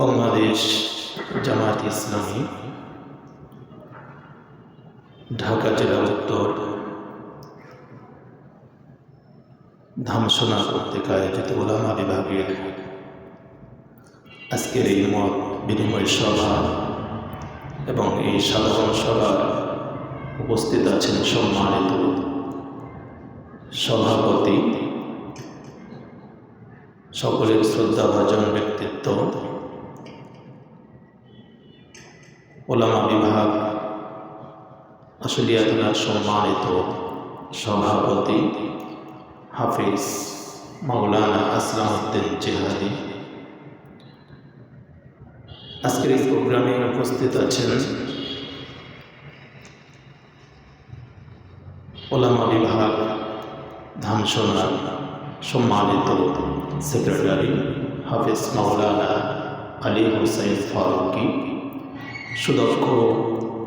বাংলাদেশ জামায়াত ইসলামী, ঢাকা জেলা উত্তর, ধামসোনা কর্তৃক আয়োজিত ওলামা বিভাগের আজকের এই মত বিনিময় সভা এবং এই সাধারণ সভার উপস্থিত আছেন সম্মানিত সভাপতি, সকলের শ্রদ্ধাভাজন ব্যক্তিত্ব ওলামা বিভাগ জেলার সম্মানিত সভাপতি হাফিজ মাওলানা আসলাম উদ্দিন জেহাদি আজকের এই প্রোগ্রামে উপস্থিত আছেন ওলামা বিভাগ ধামসোনার সম্মানিত সেক্রেটারি হাফিজ মাওলানা আলী হোসেন ফারুকি। সুদক্ষ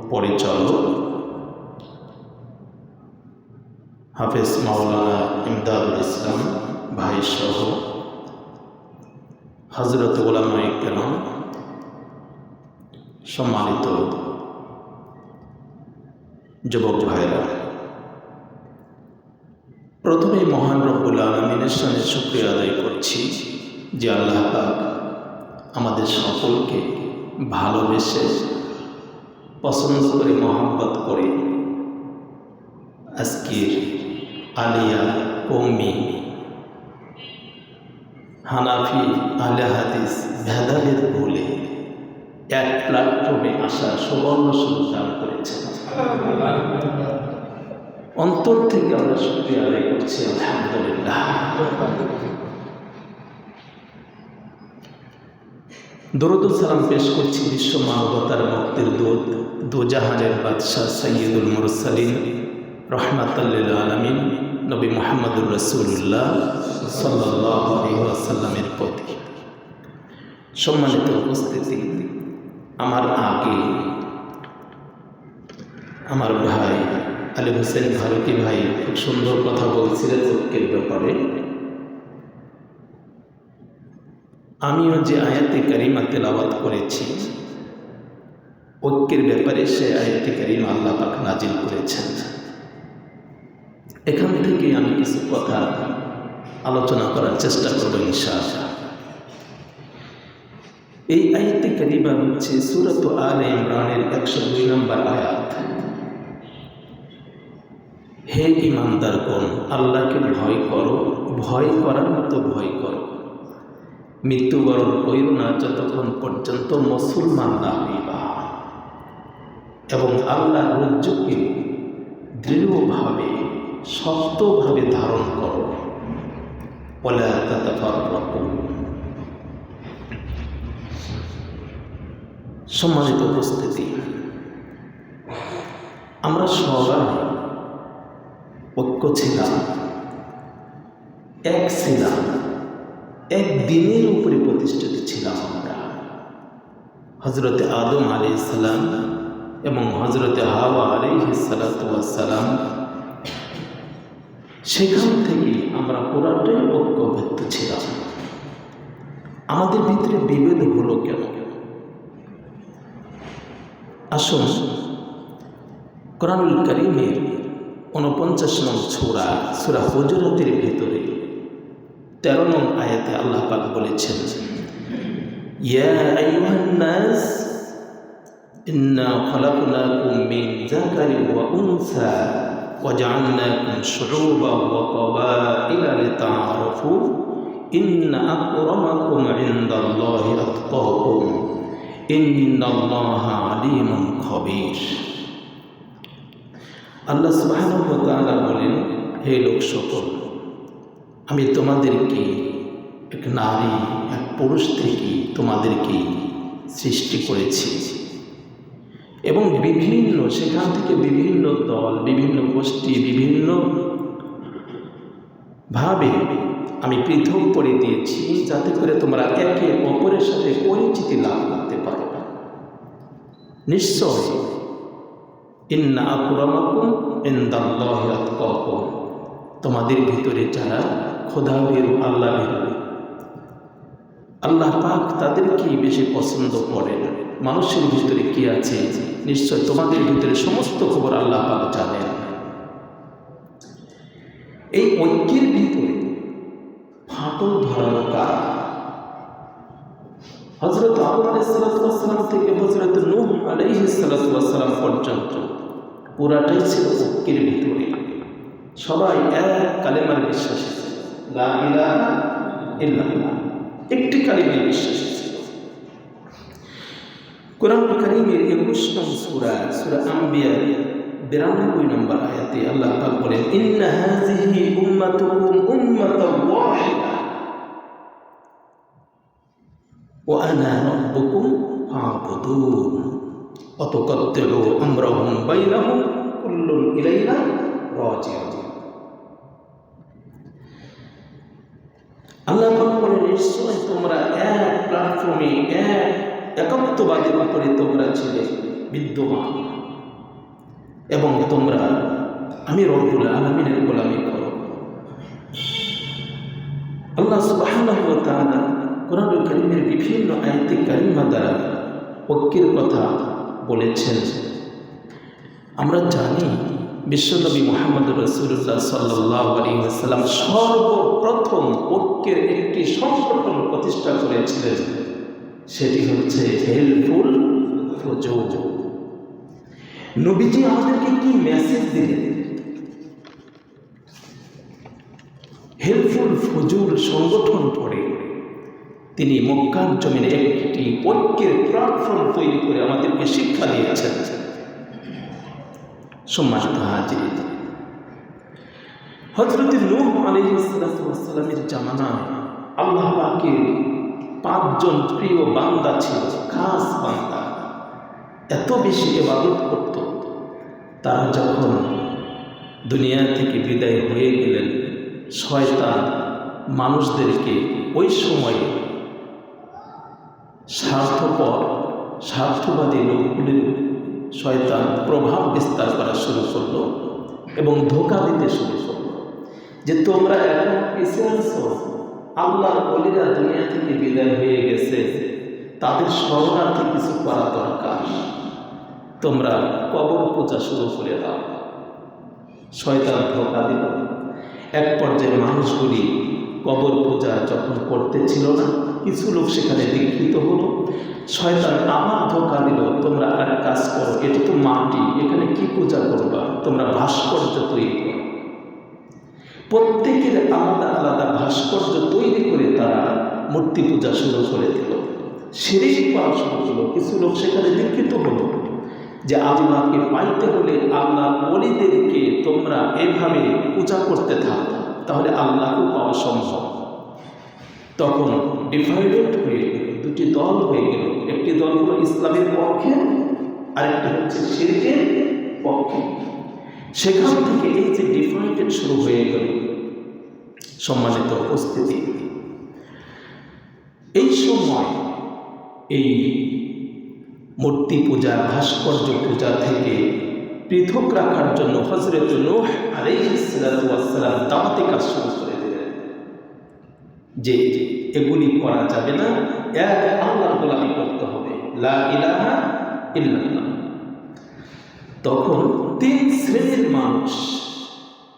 পরিচালক হাফিজ মাওলানা ইমদাদুল ইসলাম ভাই সহ হজরত গোলামাই কেলাম সম্মানিত যুবক ভাইরা। প্রথমে মহান রব্বুল আলমিনের সঙ্গে শুক্রিয়া আদায় করছি যে আল্লাহ আমাদের সকলকে ভালোবেসে পছন্দ করে মহব্বত করে। আজকের আলিয়া কৌমি। হানাফি আলে হাদিস ভেদাভেদ ভুলে এক প্ল্যাটফর্মে আসা সুবর্ণ সুযোগ দান করেছেন অন্তর থেকে আমরা শুক্রিয়া আদায় করছি, আলহামদুলিল্লাহ। দরুদুল সালাম পেশ করছি বিশ্ব মানবতার মুক্তির দূত, দুজাহানের বাদশাহ সৈয়দুল মুরসালিন রহমাতাল্লিল আলমিন, নবী মোহাম্মদুর রসুল্লাহ সাল্লামের প্রতি। সম্মানিত উপস্থিতি, আমার আগে আমার ভাই আলী হোসেন ভারতী ভাই খুব সুন্দর কথা বলছিলেন ঐক্যের ব্যাপারে। আমিও যে আয়াতে কারিমা তেলাওয়াত করেছি, ঐক্যের ব্যাপারে সে আয়াতে কারিমা আল্লাহ পাক নাজিল করেছেন। এখান থেকে আমি কিছু কথা আলোচনা করার চেষ্টা করব ইনশাআল্লাহ। এই আয়াতে কারিমা হচ্ছে সুরত আলে ইমরানের একশো দুই নম্বর আয়াত। হে ইমানদারগণ আল্লাহকে ভয় করো, ভয় করার মতো ভয় করো। মৃত্যুবরণ করিল না যতক্ষণ পর্যন্ত মুসলমান না হইবা। এবং আল্লাহ রজ্জুকে দৃঢ়ভাবে, শক্তভাবে ধারণ করো। বলে সম্মানিত উপস্থিতি, আমরা সবাই ঐক্য ছিলাম, এক ছিলাম। এক দিনের উপরে প্রতিষ্ঠিত ছিলাম আমরা। হজরতে আদম আলি সালাম এবং হজরতে হাওয়া আলি সালাম, সেখান থেকে আমরা পুরাটাই ঐক্যবদ্ধ ছিলাম। আমাদের ভিতরে বিভেদ হলো কেন? আসুন, কোরআনুল করিমের উনপঞ্চাশ নং ছোড়া সুরা হজরতের ভেতরে তেরো নং আয়াতে আল্লাহ পাক বলেছেন ইয়া আইয়ুহান নাস ইন্না খলাকনাকুম মিন যাকারি ওয়া উনসা وجعلناكم شعوبا وقبائل لتعارفوا إن أكرمكم عند الله أتقاكم إن الله عليم خبير আল্লাহ সুবাহ বলেন হে লোক সকল আমি তোমাদেরকে এক নারী, এক পুরুষ থেকে তোমাদেরকে সৃষ্টি করেছি। এবং বিভিন্ন, সেখান থেকে বিভিন্ন দল, বিভিন্ন গোষ্ঠী, বিভিন্ন ভাবে আমি পৃথক করে দিয়েছি যাতে করে তোমরা একে অপরের সাথে পরিচিতি লাভ করতে পারো। নিশ্চয়, ইন্না আকুরামাকুম ইন্দাল্লাহ তোমাদের ভিতরে যারা খোদা বেরু আল্লাহ পাক তাদেরকেই বেশি পছন্দ করেন। মানুষের ভিতরে কি আছে? নিশ্চয় তোমাদের ভিতরে সমস্ত খবর আল্লাহ পাক জানেন। এই ঐক্যের ভিতরে ফাটল ধরানো কার হজরত আবু আলাইসালাম থেকে হজরত নূহ আলাইহিসালাম পর্যন্ত পুরাটাই ছিল ঐক্যের ভিতরে। সবাই এক কালেমার বিশ্বাসী। একটি কালিমায় বিশ্বাসী ছিল কোরআন করিমের একুশ নং সুরা সুরা আম্বিয়া, বিরানব্বই নম্বর আয়াতে আল্লাহ পাক বলেন, ইন্না হাযিহি উম্মাতুকুম উম্মাতাও ওয়াহিদা। ওয়া আনা রাব্বুকুম ফা'বুদুন। অতকত্তেরু আমরাহুম বাইনাহুম কুল্লুন ইলাইনা রাজিউন। আল্লাহ পাক নিশ্চয় তোমরা এক প্ল্যাটফর্মে এক একত্ববাদের উপরে তোমরা ছিলে, বিদ্যমান। এবং তোমরা আমি রব্বুল আলমিনের গোলামি করো। আল্লাহ তাআলা কোরআনুল কারীমের বিভিন্ন আয়াতে কারিমা দ্বারা ঐক্যের কথা বলেছেন। আমরা জানি বিশ্বনবী মোহাম্মদ রসুল্লাহ সাল্লাহ আলী সাল্লাম সর্বপ্রথম ঐক্যের একটি সংগঠন প্রতিষ্ঠা করেছিলেন। সেটি হচ্ছে হেল্পফুল নবীজি আমাদেরকে কি মেসেজ দিলেন? হেল্পফুল ফজুল সংগঠন করে তিনি মক্কার জমিনে একটি ঐক্যের প্ল্যাটফর্ম তৈরি করে আমাদেরকে শিক্ষা দিয়েছেন। সম্মানিত হাজির। হজরত নূহ আলাইহিসসালামের জামানায় আল্লাহ পাকের পাঁচজন প্রিয় বান্দা ছিল, খাস বান্দা। এত বেশি ইবাদত করত, তারা যখন দুনিয়া থেকে বিদায় হয়ে গেলেন, শয়তান মানুষদেরকে ওই সময়ে স্বার্থপর, স্বার্থবাদী লোকগুলির শয়তান প্রভাব বিস্তার করা শুরু করল এবং ধোকা দিতে শুরু করল। যে তোমরা এখন আছো আল্লাহ বলিরা দুনিয়া থেকে বিদায় হয়ে গেছে, তাদের স্মরণার্থে কিছু করা দরকার। তোমরা কবর পূজা শুরু করে দাও। শয়তান ধোকা দিল। এক পর্যায়ে মানুষগুলি কবর পূজা যখন করতেছিল না কিছু লোক সেখানে দীক্ষিত হলো। শয়তান আবার ধোকা দিল, তোমরা আর কাজ করো, এটা তো মাটি, এখানে কি পূজা করবা? তোমরা ভাস্কর্য তৈরি করো। প্রত্যেকের আলাদা আলাদা ভাস্কর্য তৈরি করে তারা মূর্তি পূজা শুরু করে দিল। সিঁড়ি করা শুরু কিছু লোক সেখানে দীক্ষিত হলো। যে আল্লাহকে পাইতে হলে আল্লাহ অলিদেরকে তোমরা এভাবে পূজা করতে থাকো, তাহলে আল্লাহকে পাওয়া সম্ভব। তখন ডিভাইডেড হয়ে দুটি দল হয়ে গেল। একটি দল হলো ইসলামের পক্ষে, আরেকটা হচ্ছে শিরকের পক্ষে। সেখান থেকে এই যে ডিফারেন্টেড শুরু হয়ে গেল সম্মানিত উপস্থিতি, এই সময় এই মূর্তি পূজা ভাস্কর্য পূজা থেকে পৃথক রাখার জন্য হজরত নূহ আলাইহিসসালাম দাওয়াতি কাজ শুরু করে যে এগুলি করা যাবে না, এক আল্লাহর গোলামি করতে হবে। লা তখন তিন শ্রেণির মানুষ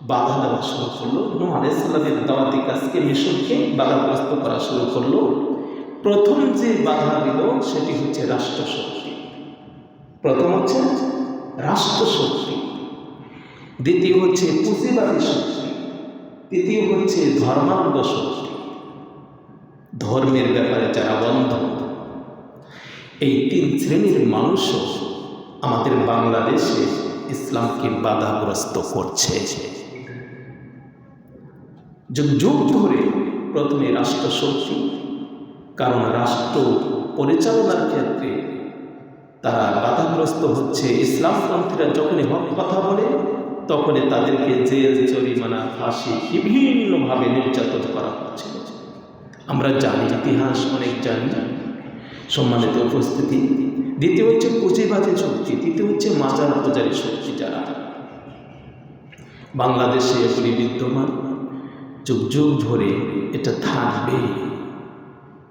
বাধা দেওয়া শুরু করল। নূহ আলাইসাল্লামের দাওয়াতি কাজকে মিশরকে বাধাগ্রস্ত করা শুরু করল। প্রথম যে বাধা দিল, সেটি হচ্ছে রাষ্ট্রশক্তি। প্রথম হচ্ছে রাষ্ট্রশক্তি। দ্বিতীয় হচ্ছে পুঁজিবাদী শক্তি। তৃতীয় হচ্ছে ধর্মাঙ্গ শক্তি। ধর্মের ব্যাপারে যারা বন্ধ, এই তিন শ্রেণির মানুষও আমাদের বাংলাদেশে ইসলামকে বাধাগ্রস্ত করছে। যুগ যুগ ধরে প্রথমে রাষ্ট্রশক্তি, কারণ রাষ্ট্র পরিচালনার ক্ষেত্রে তারা বাধাগ্রস্ত হচ্ছে। ইসলাম ইসলামপন্থীরা যখনই হক কথা বলে, তখনই তাদেরকে জেল, জরিমানা, ফাঁসি বিভিন্নভাবে নির্যাতন করা হচ্ছিল আমরা জানি, ইতিহাস অনেক জানি, সম্মানিত উপস্থিতি। দ্বিতীয় হচ্ছে পুঁজিবাদী শক্তি, তৃতীয় হচ্ছে মাজার পূজারী শক্তি যারা। বাংলাদেশে এগুলি বিদ্যমান, যুগ যুগ ধরে এটা থাকবে।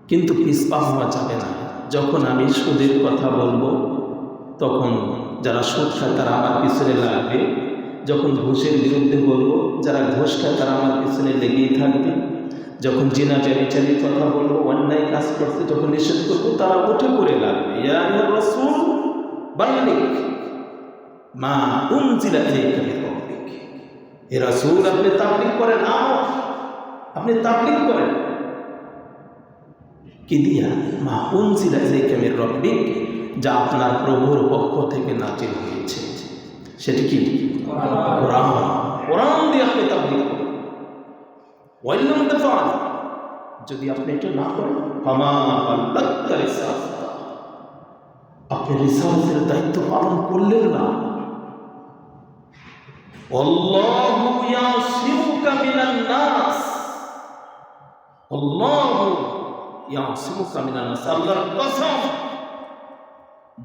কিন্তু পিসপা হওয়া যাবে না। যখন আমি সুদের কথা বলব, তখন যারা সুদ খায় তারা আমার পিছনে লাগবে। যখন ঘুষের বিরুদ্ধে বলব, যারা ঘুষ খায় তারা আমার পিছনে লেগেই থাকবে। যখন জিনা চারি চারি কথা বলব অন্যায় কাজ করতে যখন নিষেধ করব তারা উঠে করে লাগবে। মা রাব্বিক হে রাসূল, আপনি তাবলীগ করেন আও আপনি তাবলীগ করেন। কি দিয়া? মা উনজিলা ইলাইকা মির রাব্বিক, যা আপনার প্রভুর পক্ষ থেকে নাজিল হয়েছে। সেটি কি? কোরআন। কোরআন দিয়ে আপনি তাবলীগ করেন। ওয়াইলাম যদি আপনি এটা না করেন, ফামা আপনি রিসালাতের দায়িত্ব পালন করলেন না।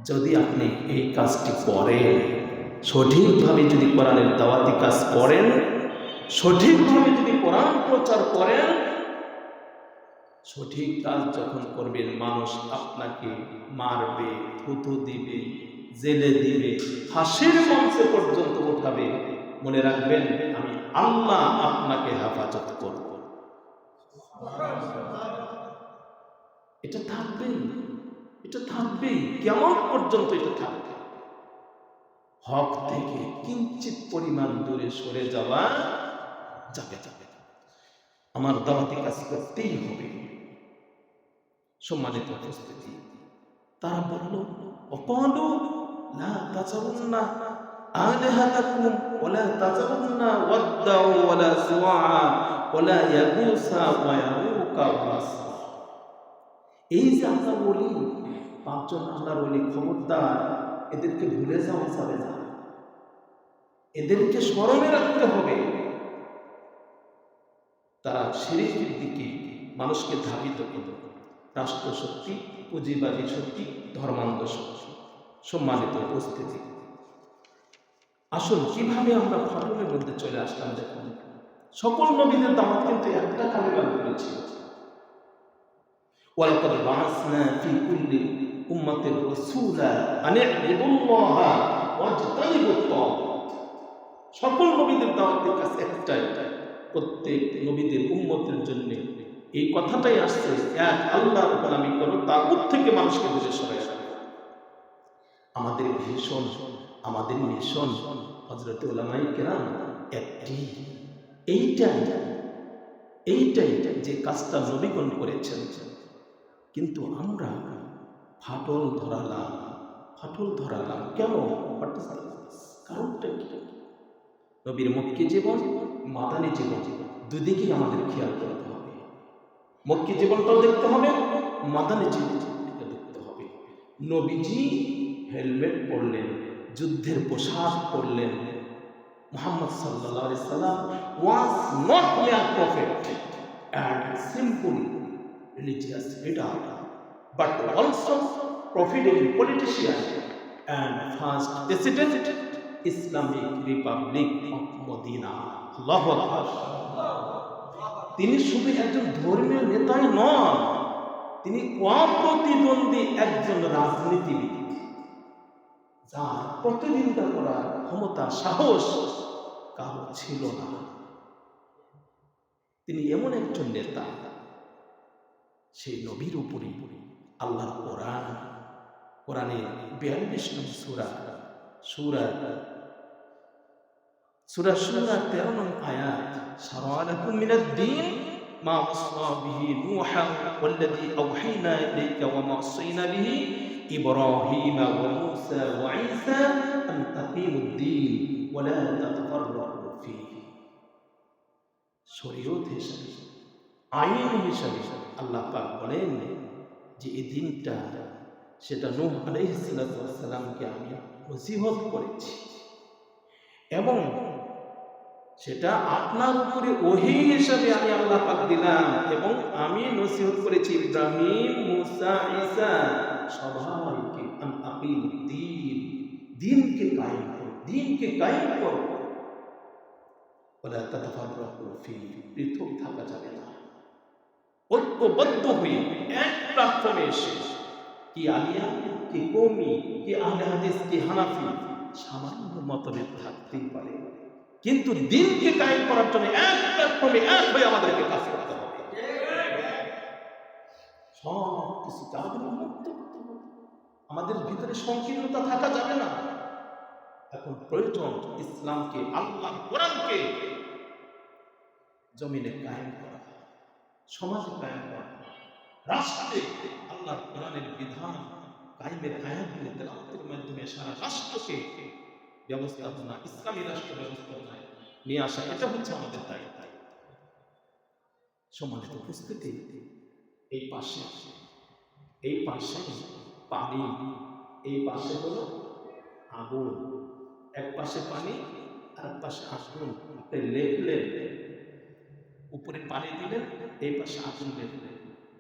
যদি আপনি এই কাজটি করেন, সঠিকভাবে যদি কোরআনের দাওয়াতি কাজ করেন সঠিকভাবে যদি কোরআন প্রচার করেন, সঠিক কাজ যখন করবেন, মানুষ আপনাকে মারবে, থুতু দিবে, জেলে দিবে হাসির মঞ্চে পর্যন্ত উঠাবে। মনে রাখবেন, আমি আল্লাহ আপনাকে হেফাজত করব। এটা থাকবেই এটা থাকবেই কেমন পর্যন্ত এটা থাকবে। হক থেকে কিঞ্চিত পরিমাণ দূরে সরে যাওয়া যাবে যাবে। আমার দাওয়াতি কাজ করতেই হবে। সম্মানিত উপস্থিতি, তারা বলল, অকলু লা তাজারুন্না আলিহাতাকুম ওয়ালা তাজারুন্না ওয়াদ্দাউ ওয়ালা সুওয়া ওয়ালা ইয়াগুসা ওয়া ইয়াউকা ওয়া নাসরা এই যে আমরা বলি পাঁচজন আল্লাহর বলি খবরদার, এদেরকে ভুলে যাওয়া যাবে না। এদেরকে স্মরণে রাখতে হবে। তারা সিরিজের দিকে মানুষকে ধাবিত করল। রাষ্ট্র শক্তি, পুঁজিবাদী শক্তি, ধর্মান্ধ শক্তি, সম্মানিত উপস্থিতি। আসুন, কীভাবে আমরা ফাটলের মধ্যে চলে আসলাম দেখুন। সকল নবীদের দাওয়াত কিন্তু একটা কালেমান করেছি। ওয়ালাকাদ বাআসনা ফি কুল্লি উম্মাতির রাসূলা আন ইবুল্লাহ ওয়াজতানিবুত সকল নবীদের দাওয়াতের কাছে একটাই। প্রত্যেক নবীদের উম্মতের জন্য এই কথাটাই আসছে এক আল্লাহর গোলামি করো তাগুত থেকে মানুষকে দূরে সরাই আমাদের ভীষণ, আমাদের মিশন হজরত ওলামাই কেরাম একটি, এইটাই এইটাই যে কাজটা নবীগণ করেছেন। কিন্তু আমরা ফাটল ধরালাম ফাটল ধরালাম। কেন? কারণটা কি? নবীর মক্কি জীবন মাদানী জীবন দুদিকেই আমাদের খেয়াল করতে হবে। মক্কি জীবনটাও দেখতে হবে মাদানী জীবনটা দেখতে হবে। নবীজি হেলমেট পরলেন যুদ্ধের পোশাক পরলেন। মুহাম্মদ আলাইহি সাল্লাম was not mere prophet and simple religious leader, but also profitable politician and first president. Islamic republic of Medina. আল্লাহ তিনি শুধু একজন ধর্মীয় নেতাই নন, তিনি অপ্রতিদ্বন্দ্বী একজন রাজনীতিবিদ, যার প্রতিদ্বন্দ্বিতা করার ক্ষমতা, সাহস কারও ছিল না তিনি এমন একজন নেতা, সেই নবীর উপরে আল্লাহর কোরআন, কোরআনের বিয়াল্লিশ নং সুরা সুরা সুরা সুরা তেরো নং আয়াত সারালাকুম মিনাদ দিন মা ওয়াসা বিহি নূহা ওয়াল্লাযী আওহাইনা ইলাইকা ওয়া মা ওয়াসাইনা বিহি ইব্রাহিমা ওয়া মূসা ওয়া ঈসা আন তাকিমুদ দিন ওয়া লা তাতাফাররাকু ফীহি শরীয়ত হিসাবে আইন হিসাবে আল্লাহ পাক বলেন যে এই দিনটা সেটা নূহ আলাইহিসসালামকে আমি নসিহত করেছি। এবং সেটা আপনার উপরে ওহি হিসাবে আমি আল্লাহ পাক দিলাম এবং আমি নসিহত করেছি ইব্রাহিম, মুসা, ঈসা সবাইকে আকিম দিন দিনকে কায়েম করো দিনকে কায়েম করো। ফি, পৃথক থাকা যাবে না। ঐক্যবদ্ধ হয়ে এক প্ল্যাটফর্মে এসে কি আলিয়া, কি কৌমি, কি আহলে হাদিস, কি হানাফি? সামান্য মতভেদ থাকতেই পারে। কিন্তু দিনকে কায়েম করার জন্য এক প্ল্যাটফর্মে এক হয়ে আমাদেরকে কাজ করতে হবে। সব কিছু আমাদের উন্মুক্ত আমাদের ভিতরে সংকীর্ণতা থাকা যাবে না। এখন প্রয়োজন ইসলামকে, আল্লাহ কোরআনকে জমিনে কায়েম করা, সমাজে কায়েম করা। রাষ্ট্রে আল্লাহর কোরআনের বিধান কায়েমের আয়াতগুলি তেলাওয়াতের মাধ্যমে সারা রাষ্ট্রকে ব্যবস্থাপনা, ইসলামী রাষ্ট্র ব্যবস্থাপনায় নিয়ে আসা, এটা হচ্ছে আমাদের দায়িত্ব। সম্মানিত উপস্থিতি, এই পাশে এই পাশে পানি, এই পাশে হলো আগুন। এক পাশে পানি আর পাশে আগুন। আপনি লেখলেন, উপরে পানি দিলেন, এই পাশে আগুন লেখলেন।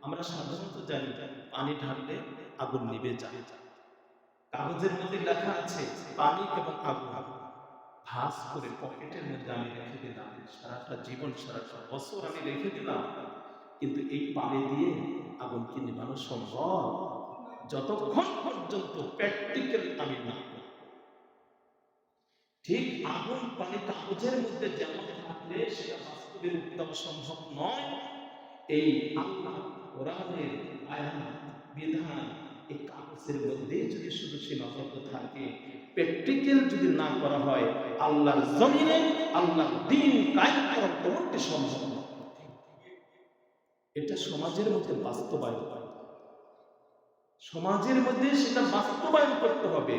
আমরা সাধারণত জানি, পানি ঢাললে আগুন নিভে যায়। কাগজের মধ্যে লেখা আছে, পানি এবং আগুন। ভাস করে পকেটের মধ্যে আমি রেখে দিলাম। সারাটা জীবন, সারাটা বছর আমি রেখে দিলাম। কিন্তু এই পানি দিয়ে আগুন কি নিবানো সম্ভব? যতক্ষণ পর্যন্ত প্র্যাকটিক্যাল আমি না ঠিক আগুন পানি কাগজের মধ্যে যেমন থাকলে সেটা বাস্তবে রূপ দেওয়া সম্ভব নয়। এই আল্লাহ কোরআনের আয়াত বিধান এই কাগজের মধ্যে যদি শুধু সীমাবদ্ধ থাকে, প্র্যাকটিক্যাল যদি না করা হয়, আল্লাহর জমিনে আল্লাহর দিন কায়েম করার কোনোটি সম্ভব এটা সমাজের মধ্যে বাস্তবায়ন সমাজের মধ্যে সেটা বাস্তবায়ন করতে হবে।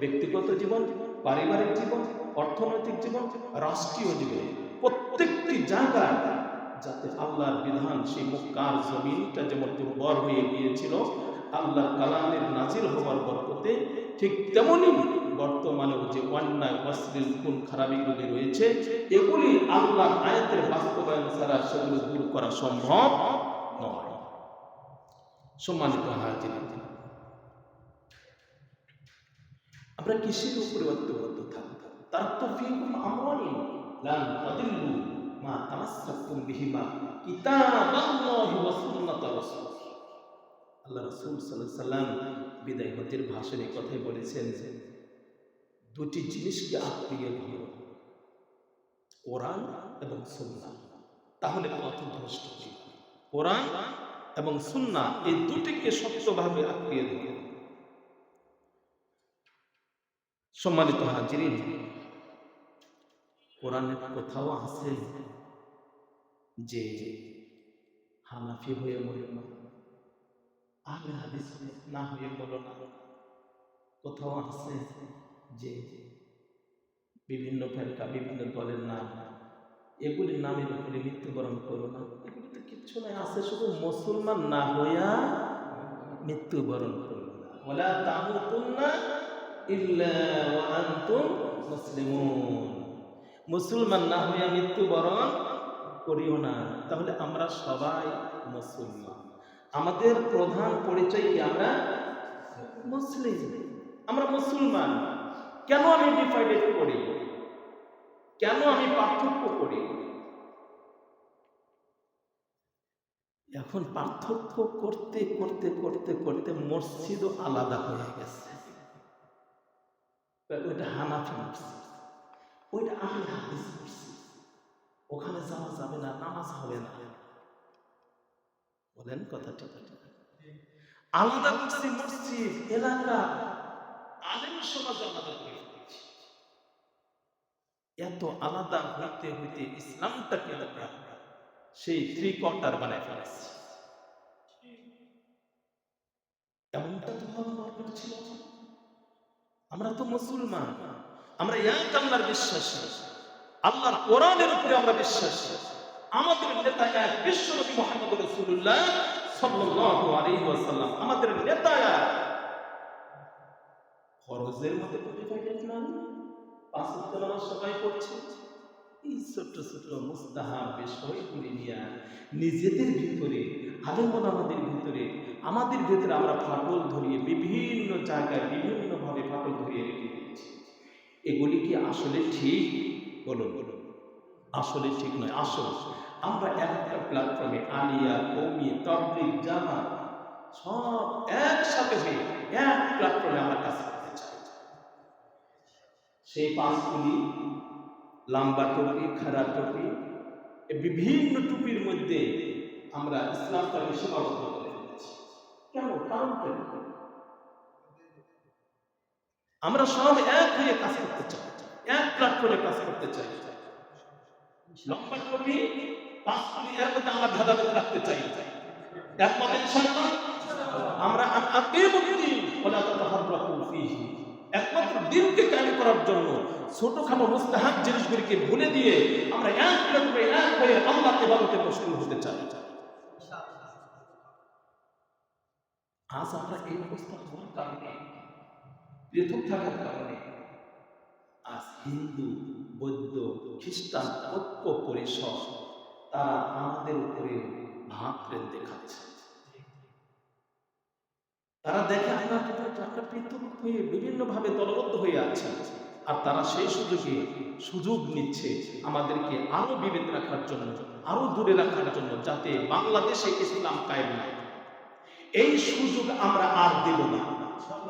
ব্যক্তিগত জীবন, পারিবারিক জীবন, অর্থনৈতিক জীবন, রাষ্ট্রীয় জীবন, প্রত্যেকটি জায়গায় যাতে আল্লাহর বিধান সেই মুক্কার জমিনটা যেমন দুর্বল হয়ে গিয়েছিল, আল্লাহর কালামের নাজিল হওয়ার বরকতে ঠিক তেমনি বর্তমানেও যে অন্যায়, অশ্লীল, খুন, খারাপিগুলি রয়েছে, এগুলি আল্লাহর আয়াতের বাস্তবায়ন ছাড়া সেগুলো দূর করা সম্ভব নয়। সম্মানিত হাজির আমরা কিসের উপরে ঐক্যবদ্ধ থাকব। তার তো ফিকুম আমরানি তাদিল্লু। মা তামাসসাকুম বিহিমা কিতাবাল্লাহি ওয়া সুন্নাত রাসূল। আল্লাহ রাসূল সাল্লাল্লাহু সাল্লাম বিদায় হজের ভাষণে কথাই বলেছেন যে, দুটি জিনিসকে আঁকড়িয়ে ধরো, কোরআন এবং সুন্নাহ। তাহলে পথভ্রষ্ট হবে। কোরআন এবং সুন্না এই দুটিকে শক্তভাবে আঁকড়িয়ে ধরো। সম্মানিত হাজিরিন কোরআনের কোথাও আছে যে হানাফি হয়ে মরে না আহলে হাদিস না হয়ে বলো না। কোথাও আছে যে বিভিন্ন ফেরকা বিভিন্ন দলের নাম, এগুলির নামের উপরে মৃত্যুবরণ করো না। এগুলিতে কিচ্ছু নাই, আছে শুধু মুসলমান না হইয়া মৃত্যুবরণ করো না। ওলা তামুতুন্না ইল্লা ওয়া মুসলমান না হইয়া মৃত্যুবরণ করিও না। তাহলে আমরা সবাই মুসলমান। আমাদের প্রধান পরিচয় কি? আমরা মুসলিম। আমরা মুসলমান। কেন আমি ডিভাইডেড করি? কেন আমি পার্থক্য করি? এখন পার্থক্য করতে করতে করতে করতে মসজিদও আলাদা হয়ে গেছে। ওইটা হানাফি মসজিদ। ওইটা আহলে হাদিস মসজিদ। ওখানে যাওয়া যাবে না, নামাজ হবে না। বলেন কথা আলাদা করছি মসজিদ, এলাকা, আলেম সমাজ আলাদা করে এত আলাদা হইতে হইতে ইসলামটাকে আমরা সেই থ্রি বানায় ফেলেছি। এমনটা তো হওয়া ছিল আমরা তো মুসলমান, আমরা এক আল্লাহর বিশ্বাসী। আল্লাহর কোরআনের উপরে আমরা বিশ্বাসী আমাদের নেতা এক বিশ্বনবী মোহাম্মদ রাসূলুল্লাহ সাল্লাল্লাহু আলাইহি ওয়াসাল্লাম। আমাদের নেতা এক। ফরজের মধ্যে ডিভাইডেড না পাঁচ ওয়াক্ত নামাজ সবাই পড়ছে। এই ছোট্ট ছোট্ট মুস্তাহাব বিষয়গুলি নিয়ে নিজেদের ভিতরে আলেমন আমাদের ভিতরে আমাদের ভিতরে আমরা ফাটল ধরিয়ে বিভিন্ন জায়গায় বিভিন্নভাবে ফাটল ধরিয়ে রেখে দিয়েছি। এগুলি কি আসলে ঠিক? বলুন। আসলে ঠিক নয় আসল আমরা একটা প্ল্যাটফর্মে আলিয়া, কৌমি তবলিক জামা সব একসাথে হয়ে এক প্ল্যাটফর্মে আমরা চাই। সেই পাঁচগুলি লম্বা টুপি, খাড়া টুপি বিভিন্ন টুপির মধ্যে আমরা ইসলামটাকে সীমাবদ্ধ করে ফেলেছি। কেন? কারণ আমরা সব এক হয়ে কাজ করতে চাই। এক প্ল্যাটফর্মে কাজ করতে চাই। লম্বা টুপি পাঁচগুলি এর মধ্যে আমরা ভেদাভেদ রাখতে চাই। একমত ইনশাআল্লাহ, আমরা আকিমুদ্দিন ওলা তাতাফাররাকু ফীহি। একমাত্র দিনকে কায়েম করার জন্য ছোটখাটো মুস্তাহাব জিনিসগুলিকে ভুলে দিয়ে আমরা এক প্লেটে এক হয়ে আল্লাহ ইবাদতে মশগুল হতে চাই। আজ আমরা এই অবস্থা হওয়ার কারণে পৃথক থাকার কারণে। হিন্দু, বৌদ্ধ, খ্রিস্টান ঐক্য পরিষদ তারা আমাদের উপরে ভাগ প্রেম দেখাচ্ছে। তারা দেখে আমরা একটা পৃথক দলবদ্ধ হয়ে আছে আর তারা সেই সুযোগে সুযোগ নিচ্ছে আমাদেরকে আরও বিভেদ রাখার জন্য, আরও দূরে রাখার জন্য যাতে বাংলাদেশে ইসলাম কায়েম হয়। এই সুযোগ আমরা আর দেব না।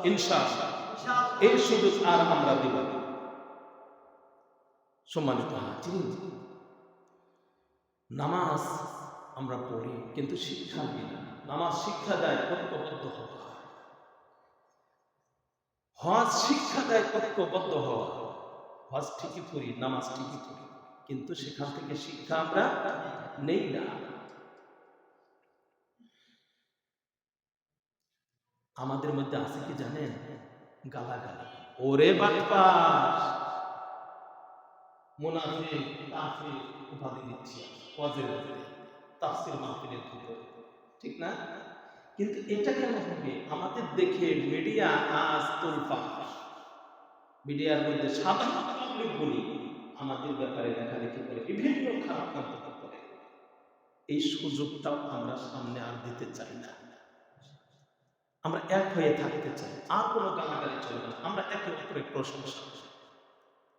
ইনশাআল্লাহ। এই সুযোগ আর আমরা দেব না। সম্মানিত হাজির নামাজ আমরা পড়ি, কিন্তু শিক্ষা দিই না। নামাজ শিক্ষা দেয় ঐক্যবদ্ধ হওয়া। হজ শিক্ষা দেয় ঐক্যবদ্ধ হওয়া। হজ ঠিকই করি নামাজ ঠিকই করি কিন্তু সেখান থেকে শিক্ষা আমরা নেই না। আমাদের মধ্যে আছে কি জানেন? গালাগালি। ওরে বাটপাস! মুনাফিক, কাফির উপাধি দিচ্ছি ওয়াজের তাফসির মাহফিলের ভিতরে ঠিক না? কিন্তু এটা কেন হবে? আমাদের দেখে মিডিয়া আজ তোলফা মিডিয়ার মধ্যে সাধারণ পাবলিকগুলি আমাদের ব্যাপারে লেখালেখি করে বিভিন্ন খারাপ মন্তব্য করে। এই সুযোগটাও আমরা সামনে আর দিতে চাই না। আমরা এক হয়ে থাকতে চাই, আর কোনো গালাগালি চলবে না। আমরা একে অপরের প্রশংসা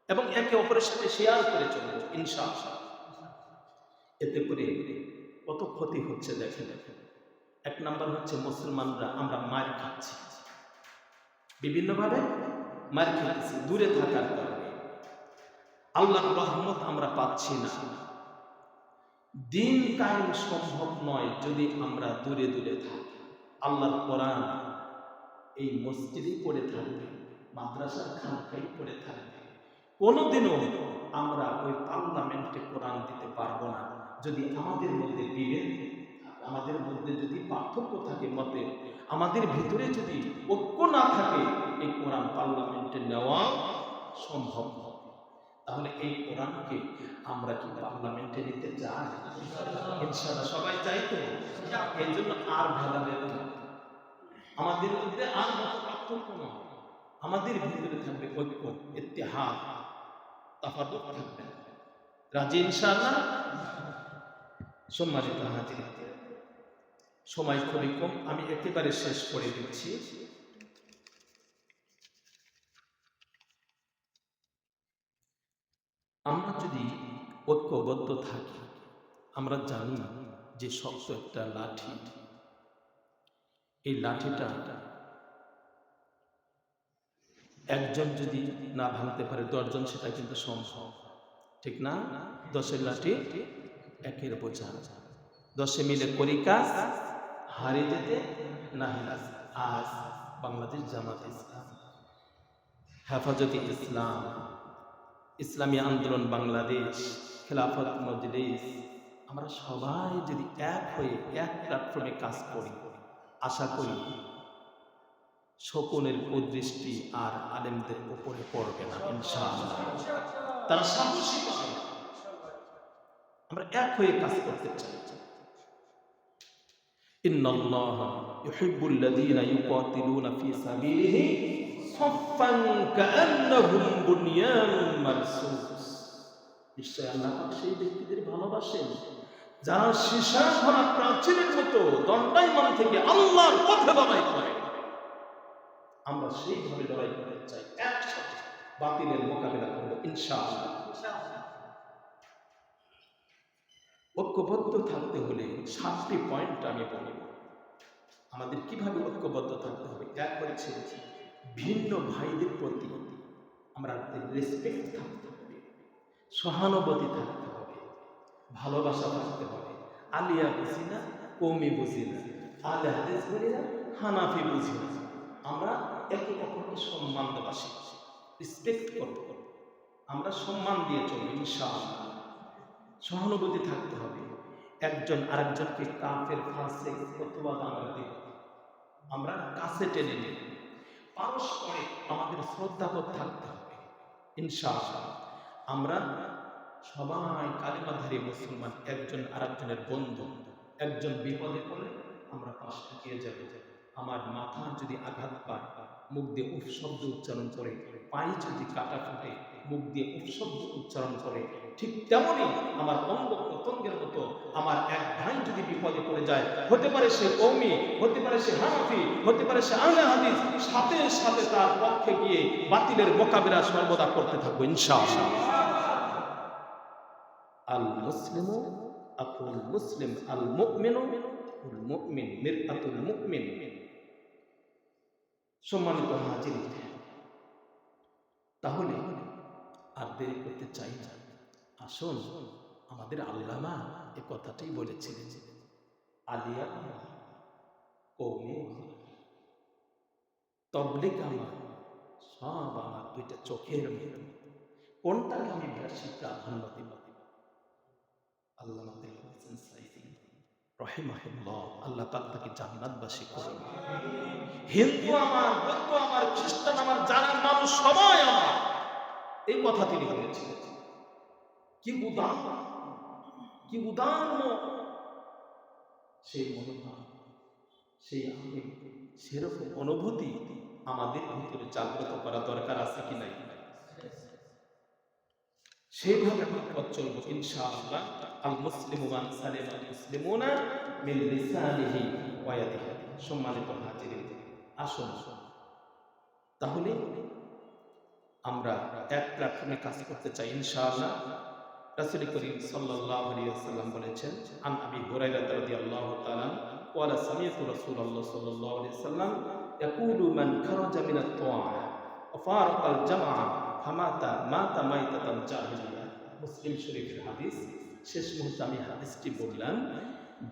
এবং একে অপরের সাথে শেয়ার করে চলবো ইনশাআল্লাহ। এতে করে কত ক্ষতি হচ্ছে দেখে দেখে এক নাম্বার হচ্ছে মুসলমানরা আমরা মার খাচ্ছি। বিভিন্নভাবে মার খাচ্ছি দূরে থাকার কারণে। আল্লাহ রহমত আমরা পাচ্ছি না। দিন কায়েম সম্ভব নয় যদি আমরা দূরে দূরে থাকি। আল্লাহর কোরআন এই মসজিদেই পড়ে থাকবে, মাদ্রাসার খানকাই পড়ে থাকবে। কোনোদিনও আমরা ওই পার্লামেন্টে কোরআন দিতে পারব না। যদি আমাদের মধ্যে বিভেদ আমাদের মধ্যে যদি পার্থক্য থাকে মতে, আমাদের ভিতরে যদি ঐক্য না থাকে, এই কোরআন পার্লামেন্টে নেওয়া সম্ভব হবে। তাহলে এই কোরআনকে আমরা কি পার্লামেন্টে নিতে চাই? সবাই চাই তো? এই জন্য আর ভেদাভেদ নয়। আমাদের মধ্যে আর মত পার্থক্য নয় আমাদের ভিতরে থাকবে ঐক্য ইতিহাদ তাফাদুক থাকবে না। রাজি ইনশাআল্লাহ সম্মানিত হাজির, সময় খুবই কম, আমি একেবারে শেষ করে দিচ্ছি আমরা যদি ঐক্যবদ্ধ থাকি, আমরা জানি যে শক্ত একটা লাঠি, এই লাঠিটা একজন যদি না ভাঙতে পারে, দশজন, সেটা কিন্তু সম্ভব। ঠিক না? দশের লাঠি একের বোঝা। দশে মিলে করি কাজ, হারে যেতে না। আজ বাংলাদেশ জামাত ইসলাম। হেফাজতে ইসলাম। ইসলামী আন্দোলন বাংলাদেশ, খেলাফত মজলিস। আমরা সবাই যদি এক হয়ে এক প্ল্যাটফর্মে কাজ করি, আশা করি শকুনের কুদৃষ্টি আর আলেমদের উপরে পড়বে না ইনশাআল্লাহ তারা সাহসী পাবে আমরা এক হয়ে কাজ করতে চাই إن الله يحب الذين يقاتلون في سبيله صفا كأنهم بنيان مرصوص নিশ্চয় আল্লাহ পাক সেই ব্যক্তিদের ভালোবাসেন যারা সীসা ভরা প্রাচীরের মতো দণ্ডায়মান থেকে আল্লাহর পথে লড়াই করে আমরা সেইভাবে লড়াই করতে চাই, একসাথে বাতিলের মোকাবিলা করব, ইনশাআল্লাহ। ঐক্যবদ্ধ থাকতে হলে সাতটি পয়েন্ট আমি বলব। আমাদের কীভাবে ঐক্যবদ্ধ থাকতে হবে? এক হচ্ছে ভিন্ন ভাইদের প্রতি আমরা রেসপেক্ট থাকতে হবে, সহানুভূতি থাকতে হবে, ভালোবাসা থাকতে হবে। আলিয়া বুঝি না কৌমি বুঝি না আলে বলি না হানাফি বুঝি না আমরা একে অপরকে সম্মান শিখি রেসপেক্ট করব আমরা সম্মান দিয়ে চলবো ইনশাআল্লাহ। সহানুভূতি থাকতে হবে। একজন আরেকজনকে কাফের ফাঁসে প্রতিবাদ আমরা দিব আমরা কাছে টেনে নেব পারস্পরিক আমাদের শ্রদ্ধাবোধ থাকতে হবে, ইনশাআল্লাহ। আমরা সবাই কালিমাধারী মুসলমান, একজন আরেকজনের বন্ধু। একজন বিপদে পড়লে আমরা পাশ ঠেকিয়ে যাব। আমার মাথা যদি আঘাত পায় মুখ দিয়ে উফ শব্দ উচ্চারণ করে, পায়ে যদি কাটা ফুটে, মুখ দিয়ে উফ শব্দ উচ্চারণ করে, ঠিক তেমনই আমার অঙ্গ প্রত্যঙ্গের মতো আমার এক ভাই যদি বিপদে পড়ে যায়, হতে পারে সে কৌমি হতে পারে সে হানাফি, হতে পারে সে আহলে হাদিস, সাথে সাথে তার পক্ষে গিয়ে বাতিলের মোকাবিলা সর্বদা করতে থাকব ইনশাআল্লাহ। আল মুসলিম আকুল মুসলিম, আল মুমিনু আল মুমিন, মিরআতুল মুমিন। সম্মানিত হাজির তাহলে আর দেরি করতে চাই না। আসুন, আমাদের আল্লামা এ কথাটাই বলেছিলেন। আলিয়া কৌমে তবলিক আমার, সব আমার দুইটা চোখের মতো কোনটাকে আমি বেশি প্রাধান্য দিব? আল্লাহ আমাদের রহিমাহুল্লাহ আল্লাহ পাক তাকে জান্নাতবাসী করুন হিন্দু আমার বৌদ্ধ আমার খ্রিস্টান আমার জানার মানুষ সবাই আমার। এই কথা তিনি বলেছিলেন কি কি সেই মনোভাব সেই আবেগ সেরকম অনুভূতি আমাদের ভিতরে জাগ্রত করা দরকার আছে কি নাই? সেইভাবে পথ চলবো, ইনশাআল্লাহ। আল মুসলিমু মান সালিম মুসলিমুনা মিন লিসানিহি ওয়া ইয়াদিহি। সম্মানিত হাজিরিন, আসুন। তাহলে আমরা এক প্ল্যাটফর্মে কাজ করতে চাই, ইনশাআল্লাহ। রাসূল করিম সাল্লাল্লাহু আলাইহি ওয়াসাল্লাম বলেছেন, আন আবি হুরায়রা রাদিয়াল্লাহু তাআলা ওয়া সামিতু রাসূলুল্লাহ সাল্লাল্লাহু আলাইহি ওয়াসাল্লাম, ইয়াকুলু মান খারাজা মিনাত ত্বাআ ওয়া ফারাকাল জামআ ফামাতা মাতা মাইতাতান জাহিলিয়া মুসলিম শরীফের হাদিস। শেষ মুহূর্তে আমি হাদিসটি বললাম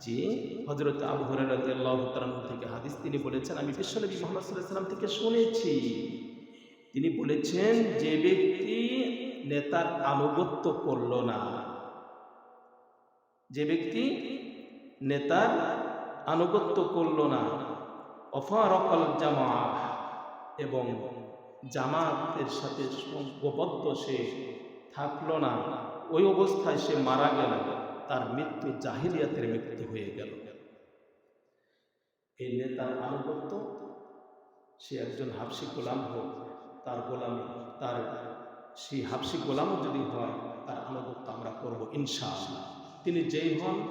যে হজরত আবু হুরায়রা থেকে হাদিস তিনি বলেছেন, আমি বিশ্বনবী মুহাম্মদ সাল্লাম থেকে শুনেছি। তিনি বলেছেন, যে ব্যক্তি নেতার আনুগত্য করল না, যে ব্যক্তি নেতার আনুগত্য করল না, অফারকল জামা এবং জামাতের সাথে সঙ্গবদ্ধ সে থাকল না। ওই অবস্থায় সে মারা গেল। তার মৃত্যু জাহিরিয়াতের মৃত্যু হয়ে গেল। এই নেতার আনুগত্য, সে একজন হাফসি গোলাম হোক, তার গোলাম, তার সেই হাফসি গোলামও যদি হয়, তার আনুগত্য আমরা করব ইনশাআল্লাহ। তিনি যেই হন,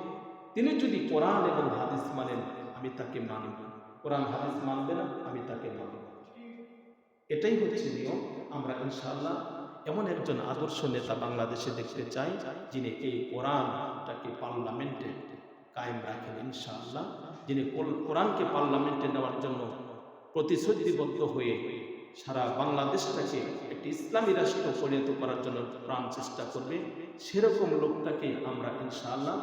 তিনি যদি কোরআন এবং হাদিস মানেন, আমি তাকে মানব। কোরআন, হাদিস মানবে না, আমি তাকে মানব। এটাই হচ্ছে নিয়ম। আমরা ইনশাআল্লাহ এমন একজন আদর্শ নেতা বাংলাদেশে দেখতে চাই, যিনি এই কোরআনটাকে পার্লামেন্টে কায়েম রাখেন ইনশাআল্লাহ। যিনি কোরআনকে পার্লামেন্টে নেওয়ার জন্য প্রতিশ্রুতিবদ্ধ হয়ে সারা বাংলাদেশটাকে একটি ইসলামী রাষ্ট্র পরিণত করার জন্য প্রাণ চেষ্টা করবে, সেরকম লোকটাকে আমরা ইনশাআল্লাহ